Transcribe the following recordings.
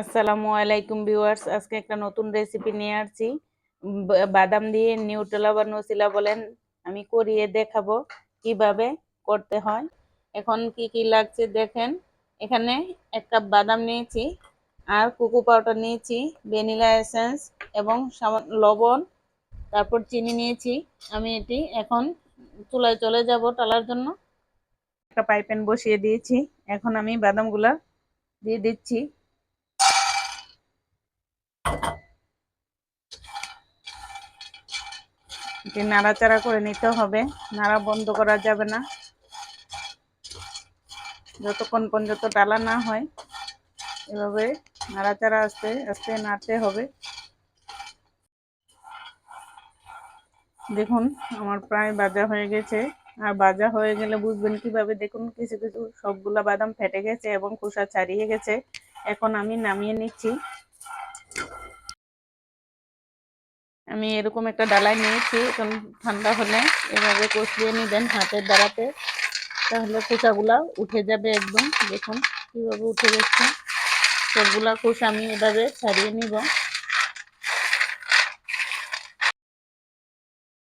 আসসালামু আলাইকুম ভিউয়ার্স, আজকে একটা নতুন রেসিপি নিয়ে আসছি। বাদাম দিয়ে নিউটেলা বা নসিলা বলেন, আমি করিয়ে দেখাবো কীভাবে করতে হয়। এখন কি কি লাগছে দেখেন, এখানে এক কাপ বাদাম নিয়েছি, আর কোকো পাউডার নিয়েছি ভ্যানিলা এসেন্স এবং লবণ, তারপর চিনি নিয়েছি। আমি এটি এখন চুলায় চলে যাব টালার জন্য। একটা পাইপেন বসিয়ে দিয়েছি, এখন আমি বাদামগুলা দিয়ে দিচ্ছি। এটি নাড়াচাড়া করে নিতে হবে। নাড়া বন্ধ করা যাবে না। যতক্ষণ পর্যন্ত ডালা না হয়, এভাবে নাড়াচাড়া আস্তে আস্তে নাড়তে হবে। দেখুন, আমার প্রায় বাজা হয়ে গেছে। আর বাজা হয়ে গেলে বুঝবেন কীভাবে? দেখুন, কিছু কিছু সবগুলা বাদাম ফেটে গেছে এবং খোসা ছাড়িয়ে গেছে। এখন আমি নামিয়ে নিচ্ছি। আমি এরকম একটা ডালাই নিয়েছি এখন ঠান্ডা হলে। এভাবে কষিয়ে নেবেন হাতের দ্বারাতে, তাহলে খোসাগুলা উঠে যাবে একদম। দেখুন কীভাবে উঠে যাচ্ছে। সবগুলা খোসা আমি এভাবে ছাড়িয়ে নিব।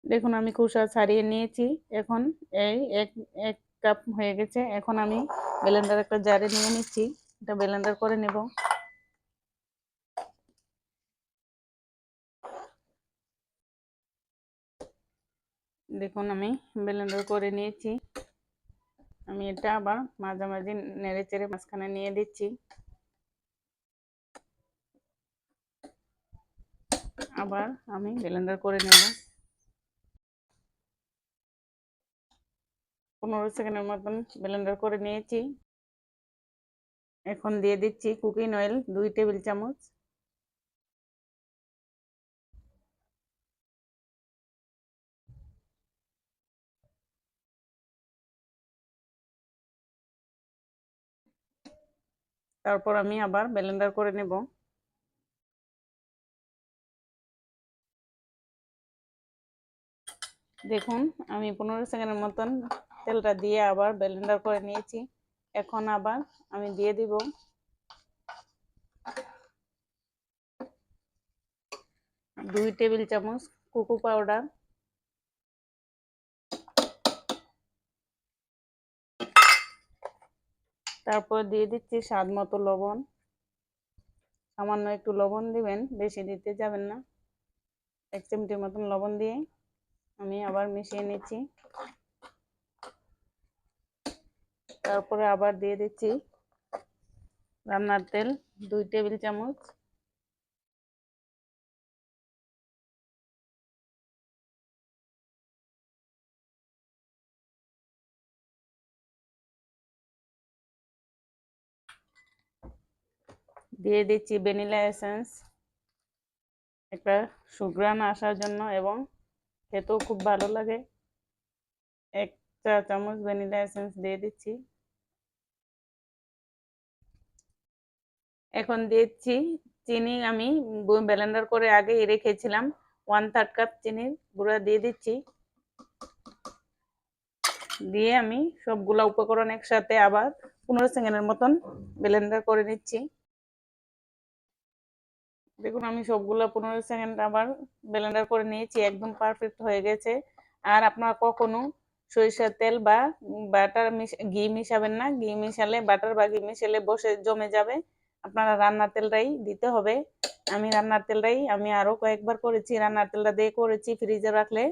দেখুন আমি খোসা ছাড়িয়ে নিয়েছি। এখন এই এক এক কাপ হয়ে গেছে। এখন আমি ব্লেন্ডার একটা জারে নিয়ে নিচ্ছি। এটা ব্লেন্ডার করে নেব। দেখুন, আমি ব্লেন্ডার করে নিয়েছি। আমি এটা আবার মাঝামাঝি নেড়ে চেড়ে মাঝখানে নিয়ে দিচ্ছি। আবার আমি ব্লেন্ডার করে নেব। পনেরো সেকেন্ডের মতন ব্লেন্ডার করে নিয়েছি। এখন দিয়ে দিচ্ছি কুকিং অয়েল দুই টেবিল চামচ। তারপর আমি আবার ব্লেন্ডার করে নেব। দেখুন, আমি পনেরো সেকেন্ডের মতন তেলটা দিয়ে আবার ব্লেন্ডার করে নিয়েছি। এখন আবার আমি দিয়ে দিব। দুই টেবিল চামচ কোকো পাউডার তারপর দিয়ে দিচ্ছি স্বাদ মতো লবণ। সামান্য একটু লবণ দিবেন, বেশি দিতে যাবেন না। এক চিমটির মতন লবণ দিয়ে আমি আবার মিশিয়ে নিচ্ছি। তারপরে আবার দিয়ে দিচ্ছি রান্নার তেল, দুই টেবিল চামচ। দিয়ে দিচ্ছি ভ্যানিলা এসেন্স। একটা সুগ্রান আসার জন্য এবং খেতেও খুব ভালো লাগে। এক চা চামচ ভ্যানিলা এসেন্স দিয়ে দিচ্ছি। এখন দিচ্ছি চিনি। আমি ব্লেন্ডার করে আগে রেখেছিলাম। ওয়ান থার্ড কাপ চিনির গুঁড়া দিয়ে দিচ্ছি। দিয়ে আমি সবগুলা উপকরণ একসাথে আবার পনেরো সেকেন্ডের মতন ব্লেন্ডার করে নিচ্ছি। দেখুন, আমি সবগুলো পনেরো সেকেন্ড আবার ব্লেন্ডার করে নিয়েছি, একদম পারফেক্ট হয়ে গেছে। আর আপনারা কখনো সরিষার তেল বা বাটার ঘি মিশাবেন না। ঘি মিশালে বাটার বা ঘি মিশালে বসে জমে যাবে। আপনারা রান্নার তেলটাই দিতে হবে। আমি রান্নার তেলটাই, আমি আরও কয়েকবার করেছি। রান্নার তেলটা দিয়ে করেছি ফ্রিজে রাখলে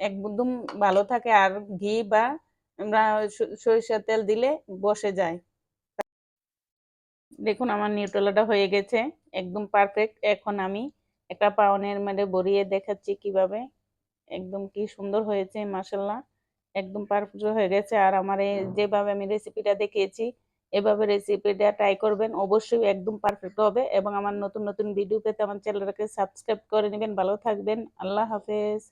একদম ভালো থাকে। আর ঘি বা সরিষার তেল দিলে বসে যায়। দেখুন আমার নিউট্রেলাটা হয়ে গেছে একদম পারফেক্ট এখন আমি একটা পাউনের মধ্যে বড়িয়ে দেখাচ্ছি কীভাবে। একদম কি সুন্দর হয়েছে মাসাল্লাহ একদম পারফেক্ট হয়ে গেছে। আর আমার যেভাবে আমি রেসিপিটা দেখিয়েছি এভাবে রেসিপিটা ট্রাই করবেন। অবশ্যই একদম পারফেক্ট হবে এবং আমার নতুন নতুন ভিডিও পেতে আমার চ্যানেলটাকে সাবস্ক্রাইব করে নেবেন। ভালো থাকবেন। আল্লাহ হাফেজ।